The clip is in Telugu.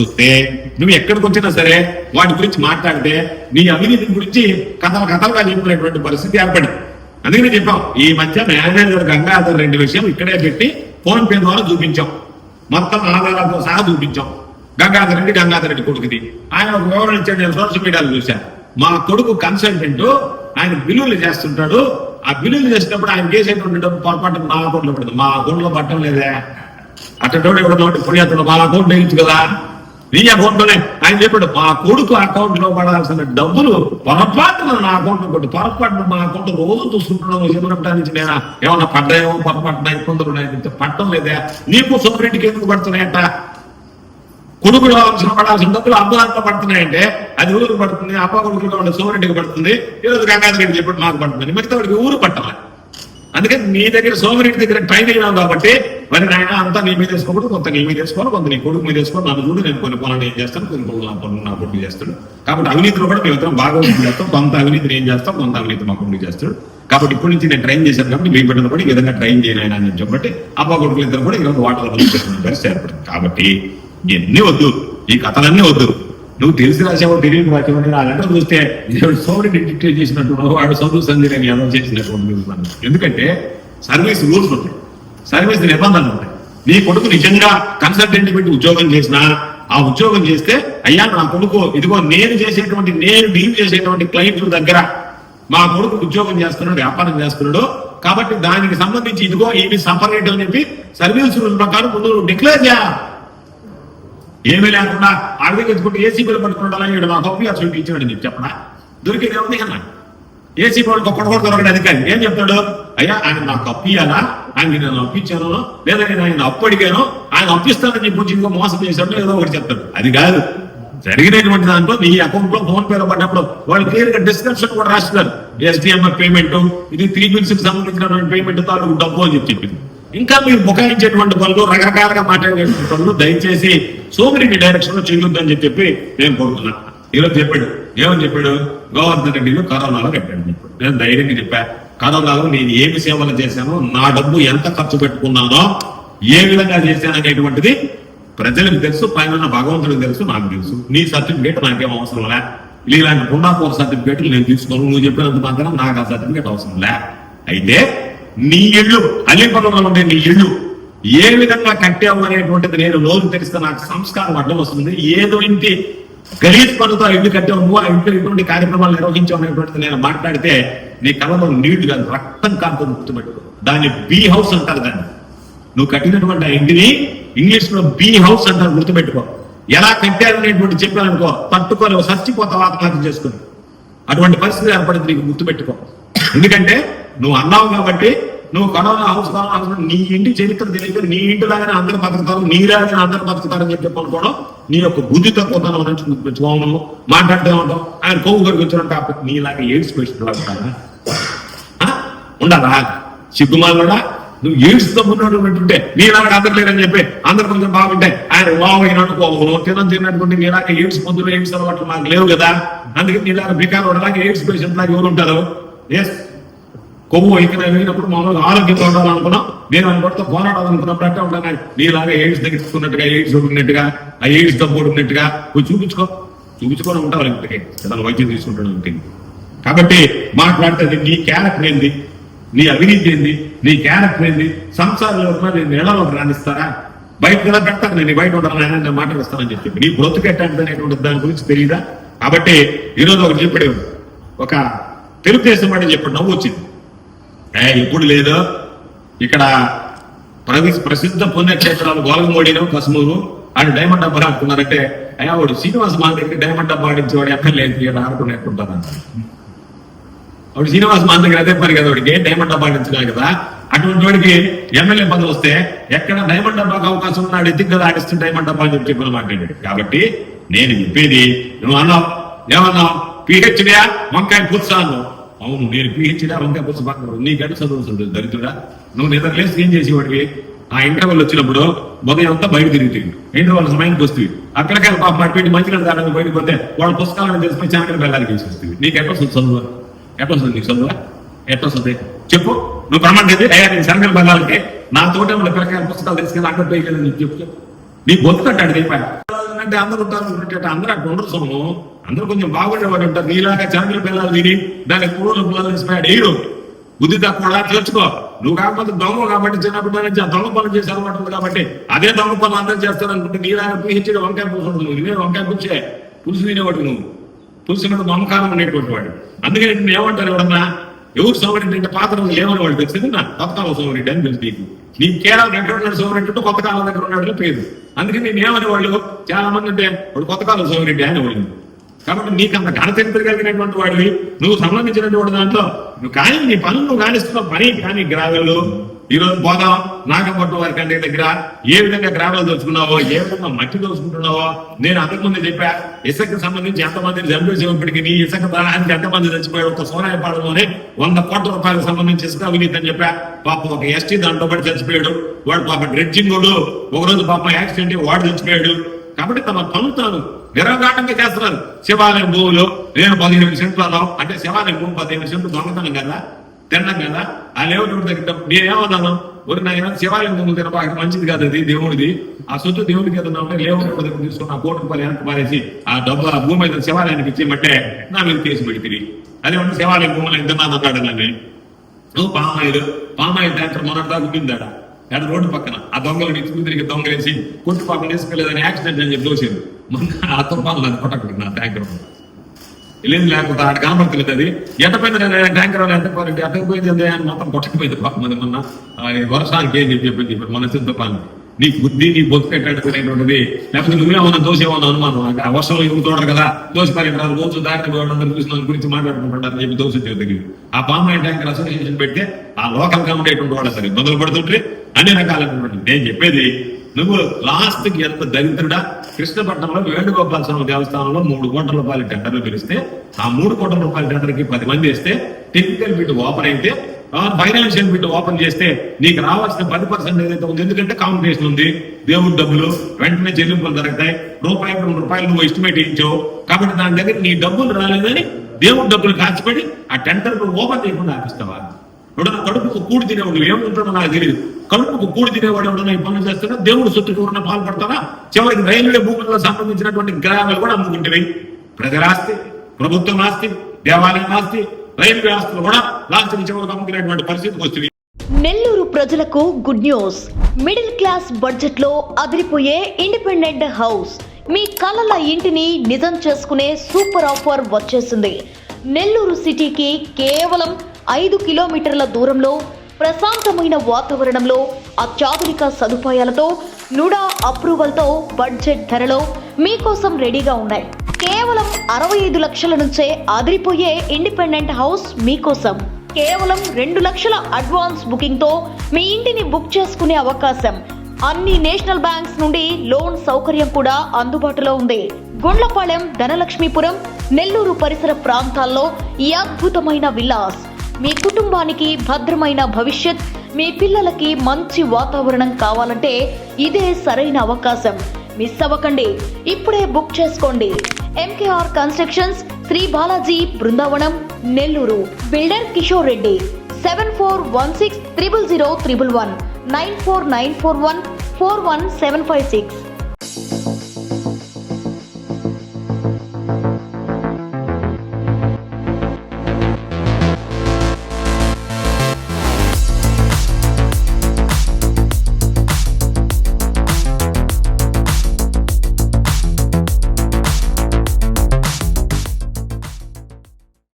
చూస్తే నువ్వు ఎక్కడికి వచ్చినా సరే వాటి గురించి మాట్లాడితే నీ అవినీతి గురించి కథలు కథలుగా చెప్పినటువంటి పరిస్థితి ఏర్పడింది. అందుకనే చెప్పాం ఈ మధ్య మేనేజర్ గంగాధర్ రెండు విషయం ఇక్కడే పెట్టి ఫోన్ పే ద్వారా చూపించాం. మొత్తం ఆధారాలతో సహా చూపించాం. గంగాధర్ రెడ్డి గంగాధర్ రెడ్డి కొడుకుది. ఆయన ఒక వివరణ ఇచ్చాడు నేను సోషల్ మీడియాలో చూశాను. మా కొడుకు కన్సల్టెంట్ ఆయన బిల్లులు చేస్తుంటాడు. ఆ బిల్లులు చేసినప్పుడు ఆయన చేసేటువంటి డబ్బు పొరపాటు మా అకౌంట్లో పడుతుంది మా అకౌంట్లో పట్టడం లేదే. అట్టోడు ఎవడో పుణ్యాతుడు మా అకౌంట్ వేయించు కదా నీ అకౌంట్లోనే ఆయన చెప్పాడు మా కొడుకు అకౌంట్లో పడాల్సిన డబ్బులు పొరపాటున నా అకౌంట్ కొట్టి పొరపాటున మా అకౌంట్ రోజు చూసుకుంటున్నావు ఏమన్నా నుంచి నేను? ఏమన్నా పడ్డాయో? పొరపాటున ఇబ్బందులు ఉన్నాయని పట్టడం లేదా? నీకు సోమరెడ్డికి ఎందుకు పడుతున్నాయంట? కొడుకు రావాల్సిన పడాల్సిన డబ్బులు అబ్బాయితో పడుతున్నాయంటే అది ఊరు పడుతుంది? అప్ప కొడుకులో ఉండే సోమరెడ్డికి పడుతుంది. ఈరోజు గంగాధర్ రెడ్డి చెప్పి నాకు పడుతుంది. మిగతా వాడికి ఊరు పట్టాలి అందుకని నీ దగ్గర సోమరెడ్డి దగ్గర ట్రైన్ అయినావు కాబట్టి మరి నాయన అంతా నీ మీద వేసుకోకూడదు కొంత నీ మీద వేసుకోవాలి కొంత నీ కొడుకు మీద వేసుకోవాలి నన్ను చూడు నేను కొన్ని పనులు ఏం చేస్తాను కొన్ని పనులు నా పనులు నా కొడుకు చేస్తాడు. కాబట్టి అవినీతిలో కూడా మేము ఇద్దరం బాగా చేస్తాం. కొంత అవినీతిని ఏం చేస్తాం కొంత అవినీతి మా కొడుకు చేస్తాడు. కాబట్టి ఇప్పటి నుంచి నేను ట్రైన్ చేశాను కాబట్టి మీ బిడ్డను కూడా ఈ విధంగా ట్రైన్ చేయను అని చెప్పబట్టి అబ్బా కొడుకులు ఇద్దరు కూడా ఈరోజు వాటర్ పరిస్థితి ఏర్పడింది. కాబట్టి ఇవన్నీ వద్దు ఈ కథలన్నీ వద్దు. నువ్వు తెలిసి రాసావో తెలియని రాసావని నా లెటర్ చూస్తే దేవుడు సోమరెడ్డి డిక్టేట్ చేసినట్టు వాడు చదువు సంధి అని ఎలా చేసినటువంటి ఎందుకంటే సర్వీస్ రూల్స్ ఉంటాయి. సర్వీస్ నిబంధనలు ఉంటాయి. నీ కొడుకు నిజంగా కన్సల్టెంట్ పెట్టి ఉద్యోగం చేసినా ఆ ఉద్యోగం చేస్తే అయ్యా నా కొడుకు ఇదిగో నేను చేసేటువంటి నేను డీల్ చేసేటువంటి క్లయింట్ల దగ్గర మా కొడుకు ఉద్యోగం చేస్తున్నాడు వ్యాపారం చేస్తున్నాడు. కాబట్టి దానికి సంబంధించి ఇదిగో ఇవి సపరేట్ అని చెప్పి సర్వీస్ రూల్ ప్రకారం ముందు డిక్లేర్ చేయాలి. ఏమీ లేకుండా అడవి ఎత్తుకుంటే ఏసీ బిల్లు పట్టుకుంటా మా కాపీ అసలు ఇచ్చాడు నీకు చెప్పడా దొరికేది ఏముంది కన్నా? ఏసీ బోర్డు ఒక్కడు కూడా దొరకడు అధికారి. ఏం చెప్తాడు? అయ్యా ఆయన నాకు అప్పు ఇయ్యాలా ఆయన నేను అప్పించాను? లేదా నేను ఆయన అప్పు అడిగాను? ఆయన అప్పిస్తానని చెప్పి ఇంకో మోసం చేశాడు ఏదో ఒకటి చెప్తాడు. అది కాదు. జరిగినటువంటి దాంట్లో నీ అకౌంట్లో ఫోన్ పేలో పడ్డప్పుడు వాళ్ళు క్లియర్గా డిస్క్రిప్షన్ కూడా రాస్తున్నారు. ఎస్డిఎంఆర్ పేమెంట్ ఇది త్రీ బిల్స్కి సంబంధించినటువంటి పేమెంట్ తాలూకు డబ్బు అని చెప్పి చెప్పింది. ఇంకా మీరు బుకాయించేటువంటి పనులు రకరకాలుగా మాట్లాడేటువంటి పనులు దయచేసి సోమిరెడ్డి డైరెక్షన్లో చేయొద్దని చెప్పి నేను కోరుతున్నా. ఈరోజు చెప్పాడు. ఏమని చెప్పాడు? గోవర్ధన్ రెడ్డిలో కరోనాలో చెప్పాడు చెప్పాడు. నేను ధైర్యంగా చెప్పా. కరోనాలో నేను ఏమి సేవలు చేశానో నా డబ్బు ఎంత ఖర్చు పెట్టుకున్నానో ఏ విధంగా చేశాను అనేటువంటిది ప్రజలకు తెలుసు పైన ఉన్న భగవంతుడికి తెలుసు నాకు తెలుసు. నీ సర్టిఫికేట్ నాకేం అవసరం లే. ఇలాంటి పుండాపూర్ సర్టిఫికేట్లు నేను తీసుకోను. నువ్వు చెప్పినంత మాత్రం నాకు ఆ సర్టిఫికేట్ అవసరం లే. అయితే నీ ఇళ్ళు అలీపగంలో ఉండే నీ ఇళ్ళు ఏ విధంగా కట్టావు అనేటువంటిది నేను నోరు తెరిస్తే నాకు సంస్కారం అడ్డం వస్తుంది. ఏదో ఇంటి గలీజ్ పనుతో ఇల్లు కట్టావు నువ్వు ఆ ఇంట్లో ఇటువంటి కార్యక్రమాలు నిర్వహించావు అనేటువంటిది నేను మాట్లాడితే నీ కళ్ళలో నీళ్ళు కాదు రక్తం కాంతో గుర్తుపెట్టుకో. దాన్ని బీ హౌస్ అంటారు దాన్ని. నువ్వు కట్టినటువంటి ఆ ఇంటిని ఇంగ్లీష్లో బీ హౌస్ అంటారు గుర్తుపెట్టుకో. ఎలా కట్టారు అనేటువంటి చెప్పాననుకో తట్టుకోలేవు చచ్చిపోతావు ఆత్మహత్య చేసుకుని. అటువంటి పరిస్థితి ఏర్పడింది నీకు గుర్తుపెట్టుకో. ఎందుకంటే నువ్వు అన్నావు కాబట్టి నువ్వు కరోనా హౌస్ నీ ఇంటి చరిత్ర తెలియదు నీ ఇంటి లాగానే అందరు బతుకుతారు నీలాగానే అందరు బతుకుతారని చెప్పి చెప్పనుకోవడం నీ యొక్క బుద్ధి తక్కువతనం నుంచి గుర్తుపెట్టుకోవడం మాట్లాడుతూ ఉంటాం ఆయన కొవ్వు గారికి వచ్చినట్టు టాపిక్ నీలాగా ఎయిడ్స్ పేషెంట్ లాగా ఉంటారా? ఆ? నువ్వు ఏడుస్తూ ఉన్నాడు అంటుంటే నీలాగా అందరు లేరని చెప్పి అందరు కొంచెం బాగుంటే ఆయన వావైన అనుకోవు తినం తిన్నటువంటి నీలాగా ఎయిడ్స్ పొందులు ఎయిడ్స్ అలవాట్లు మాకు లేవు కదా. అందుకే నీలాగా బికారు ఉండడానికి ఎయిడ్స్ పేషెంట్ లాగా ఎవరు ఉంటారు? ఎస్ కొవ్వు ఇక్కడ వెళ్ళినప్పుడు మామూలుగా ఆరోగ్యంగా ఉండాలనుకున్నాం నేను అనుకుంటూ పోరాడాలనుకున్నప్పుడు అంటే ఉంటాను నీలాగా ఎయిడ్స్ దగ్గరకున్నట్టుగా ఎయిడ్స్ ఉన్నట్టుగా ఆ ఎయిడ్స్ డబ్బు ఉన్నట్టుగా నువ్వు చూపించుకో. చూపించుకొని ఉంటావు ఇంటికి ఏదైనా వైద్యం తీసుకుంటాను ఇంటికి కాబట్టి మాట్లాడితే నీ క్యారెక్టర్ ఏంది? నీ అవినీతి ఏంది? నీ క్యారెక్టర్ ఏంది? సంసారంలో ఉన్న నేను నెలలో రాణిస్తారా బయట కదా పెడతాను? నేను బయట ఉండాలని? నేను మాట్లాడిస్తానని చెప్పి నీ బ్రతుకు అనేటువంటి దాని గురించి తెలియదా కాబట్టి ఈరోజు ఒకటి చెప్పాడు ఒక తెలుగుదేశం వాడి చెప్పాడు. నవ్వు వచ్చింది. ఏ ఇప్పుడు లేదు. ఇక్కడ ప్రవి- ప్రసిద్ధ పుణ్యక్షేత్రాలు గోలగమూడిను కసుమూరు ఆయన డైమండ్ డబ్బా ఆడుకున్నారంటే అయ్యా వాడు శ్రీనివాస మాందరికి డైమండ్ డబ్బా ఆడించేవాడు ఎక్కర్లేదు ఎమ్మెల్యే ఇక్కడ వాడు శ్రీనివాస మా దగ్గర అదే పని కదా వాడికి డైమండ్ డబ్బా ఆడించలేదు కదా. అటువంటి వాడికి ఎమ్మెల్యే పదవి వస్తే ఎక్కడ డైమండ్ డబ్బాకి అవకాశం ఉన్నాడు ఎత్తికి కదా ఆడిస్తే డైమండ్ డబ్బా అని చెప్పి మాట్లాడాడు కాబట్టి నేను చెప్పేది నువ్వు అన్నావు ఏమన్నావు? పిహెచ్డియా? వంకాయ పుత్సా అవును నేను పిహెచ్డియా వంకాయ పుత్స పక్కన నీకంటే చదువుతుంది దరిద్రుడా. నువ్వు నిద్ర లేసి ఏం చేసేవాడివి? ఆ ఇంటర్వల్ వచ్చినప్పుడు ఉదయం అంతా బయట తిరుగుతుంది ఇంటర్వల్ సమయానికి వస్తుంది. అక్కడికే పాప పెట్టి మంచిగా దాని బయటకు పోతే వాళ్ళ పుస్తకాలను తెలిసిపోయి చాలా వెళ్ళడానికి వేసేస్తుంది. నీకు ఎట్లా వస్తుంది చదువు? ఎట్లా వస్తుంది నీకు చదువు? ఎట్లా వస్తుంది? చెప్పు. నువ్వు ప్రమాణం అయితే అయ్యా నేను శనగలు వెళ్ళాలంటే నా తోట ఉన్న పిల్లకాయల పుస్తకాలు తీసుకెళ్ళి అక్కడ పోయి నీకు చెప్పు. చెప్పు నీ బొత్తు కట్టాడు చెప్పాను అందరూ ఉంటారు అందరూ అక్కడ ఉండరు సోము. అందరూ కొంచెం బాగుండేవాడు ఉంటారు నీలాగా చాంద్ర పిల్లలు తిని దానికి పూలు పిల్లలు ఇస్తాడు ఏడు బుద్ధి తక్కువ తెలుసుకో నువ్వు కాకపోతే దొంగ కాబట్టి చిన్నప్పటి నుంచి ఆ దొంగ పనులు చేసి అలవాటు ఉంది కాబట్టి అదే దొంగ పనులు అందరూ చేస్తారు అనుకుంటే నీలాగా పిహెచ్డి వంకాయ పూసుకుంటుంది ఉంటుంది. వంకాయ పులిసే. పులుసు తినేవాడు నువ్వు. పులుసు మీద నమ్మకాలం ఉండేటువంటి వాడు. అందుకని నేను ఏమంటారు ఎవడన్నా ఎవరు సోమరెడ్డి అంటే పాత రోజులు ఏమని వాళ్ళు తెలిసింది నా కొత్త కాలం సోమరెడ్డి అని తెలుసు నీకు. నీ కేరళ దగ్గర ఉన్నాడు సోమరెడ్డి అంటే కొత్త కాలం దగ్గర ఉన్నాడు పేరు. అందుకని నేను ఏమని వాళ్ళు చాలా మంది అంటే వాడు కొత్త కాలం సోమరెడ్డి అని వాళ్ళు కాబట్టి నీకు అంత ఘనచరిత్ర కలిగినటువంటి వాడివి? నువ్వు సంబంధించినటువంటి దాంట్లో. నువ్వు కానీ నీ పనులు నువ్వు కానిస్తున్నావు. పని కానీ గ్రావెల్లో ఈ రోజు పోదాం నాగపట్నం వారి కంటే దగ్గర ఏ విధంగా గ్రావెల్ దోచుకున్నావో ఏ విధంగా మట్టి దోచుకుంటున్నావో నేను అంతకుముందు చెప్పా. ఇసుకకి సంబంధించి ఎంతమందిని చంపేసేప్పటికీ నీ ఇసుక దానికి ఎంతమంది చచ్చిపోయారు? ఒక సోనాయపాడంలోనే వంద కోట్ల రూపాయలకు సంబంధించి ఇసుక అవినీతి అని చెప్పా. పాప ఒక ఎస్టీ దాంట్లో పడి చచ్చిపోయాడు. వాడు పాప డ్రెడ్జింగ్ ఒక రోజు పాప యాక్సిడెంట్ వాడు చచ్చిపోయాడు. కాబట్టి తమ పనులు తాను నిరవగాటంగా చేస్తున్నారు. శివాలయం భూములు నేను పదిహేను సెంట్లలో అంటే శివాలయం భూమి పదిహేను సెంట్లు దొంగతనం కదా తినడం కదా ఆ లేఅవుట్ దగ్గర నేనేమన్నాను? ఒక నాయన శివాలయం భూములు తినబాక మంచిది కాదు అది దేవుడిది. ఆ సొత్తు దేవుడికి ఏదన్నా ఉంటే లేఅవుట్ దగ్గర తీసుకున్న కోటి రూపాయలు వెనక్కి పారేసి ఆ డబ్బు ఆ భూమి అయితే శివాలయానికి ఇచ్చేయమంటే నా మీద కేసు పెడితే అదే ఉంటే శివాలయం భూములు ఎంత అన్నాడు నన్ను నువ్వు పామాయిల్ పామాయిల్ ట్యాంకర్ మొన్నటిదాకా ఉండిందాడ ఎక్కడ రోడ్డు పక్కన. ఆ దొంగలు తిరిగి దొంగలేసి కొట్టు పాపం తీసుకెళ్ళేదని యాక్సిడెంట్ అని చెప్పి దోసేది. మొన్న ఆ తుఫాను అది నా ట్యాంకర్ వెళ్ళింది లేకపోతే ఆడ కనపడతలేదు అది ఎట్టపోయింది ట్యాంకర్ ఎంత ఎట్టపోయింది అట్టకపోయింది అని మొత్తం కొట్టకపోయింది పాపం అది మొన్న. వర్షానికి ఏం చెప్పి చెప్పింది ఇప్పుడు మన చిన్న నీ బుద్ధి నీ బొత్తు పెట్టేటటువంటిది లేకపోతే నువ్వేమన్నా దోసేమన్నా అనుమానం ఆ వర్షంలో ఎవరు చూడరు కదా. దోసి పరిగెత్తారు రోజు దాటి పోవడం చూసిన దాని గురించి మాట్లాడుకుంటారు చెప్పి దోశ దగ్గర. ఆ పామ్ ఆయిల్ ట్యాంకర్ అసోసియేషన్ పెడితే ఆ లోకల్గా ఉండేటువంటి వాళ్ళు సరే మొదలు పడుతుంటే అన్ని రకాలైనటువంటి నేను చెప్పేది నువ్వు లాస్ట్కి ఎంత దరిద్రుడా? కృష్ణపట్నంలో వేణుగోపాల స్వామి దేవస్థానంలో మూడు కోట్ల రూపాయల టెండర్లు పిలిస్తే ఆ మూడు కోట్ల రూపాయల టెండర్కి పది మంది వేస్తే టెక్నికల్ బిట్ ఓపెన్ అయితే ఫైనాన్షియల్ బిట్ ఓపెన్ చేస్తే నీకు రావాల్సిన పది పర్సెంట్ ఏదైతే ఉంది ఎందుకంటే కాంపిటీషన్ ఉంది దేవుడి డబ్బులు వెంటనే చెల్లింపులు జరుగుతాయి రూపాయి రెండు రూపాయలు నువ్వు ఎస్టిమేట్ ఇచ్చావు కాబట్టి దాని దగ్గర నీ డబ్బులు రాలేదని దేవుడి డబ్బులు కాచిపడి ఆ టెండర్ ఓపెన్ చేయకుండా ఆపిస్తావా? ఎవడన్నా కడుపుకు కూడి తినేవాడు నాకు తెలియదు కడుపుకు కూడి తినేవాడు ఎవరైనా ఈ పనులు చేస్తారా దేవుడు సొత్తు ఎవరన్నా పాల్పడతారా? చివరికి రైల్వే భూములకు సంబంధించినటువంటి గ్రామాలు కూడా అమ్ముకుంటేవి. ప్రజలాస్తి ప్రభుత్వం ఆస్తి దేవాలయం ఆస్తి రైల్వే ఆస్తులు కూడా లాస్ట్ చివరికి అమ్ముకునేటువంటి పరిస్థితికి వస్తుంది. నెల్లూరు ప్రజలకు గుడ్ న్యూస్. మిడిల్ క్లాస్ బడ్జెట్లో అదిరిపోయే ఇండిపెండెంట్ హౌస్. మీ కలల ఇంటిని నిజం చేసుకునే సూపర్ ఆఫర్ వచ్చేసింది. నెల్లూరు సిటీకి కేవలం ఐదు కిలోమీటర్ల దూరంలో ప్రశాంతమైన వాతావరణంలో అత్యాధునిక సదుపాయాలతో నుడా అప్రూవల్తో బడ్జెట్ ధరలో మీకోసం రెడీగా ఉన్నాయి. కేవలం అరవై ఐదు లక్షల నుంచే అదిరిపోయే ఇండిపెండెంట్ హౌస్ మీకోసం. కేవలం రెండు లక్షల అడ్వాన్స్ బుకింగ్తో మీ ఇంటిని బుక్ చేసుకునే అవకాశం. అన్ని నేషనల్ బ్యాంక్స్ నుండి లోన్ సౌకర్యం కూడా అందుబాటులో ఉంది. గుండ్లపాలెం ధనలక్ష్మీపురం నెల్లూరు పరిసర ప్రాంతాల్లో ఈ అద్భుతమైన విలాస్ మీ కుటుంబానికి భద్రమైన భవిష్యత్ మీ పిల్లలకి మంచి వాతావరణం కావాలంటే ఇదే సరైన అవకాశం. మిస్ అవ్వకండి. ఇప్పుడే బుక్ చేసుకోండి. MKR constructions Shri Balaji Brindavanam Nellore. Builder Kishore Reddy. Seven four one six triple zero triple one nine four nine four one four one seven five six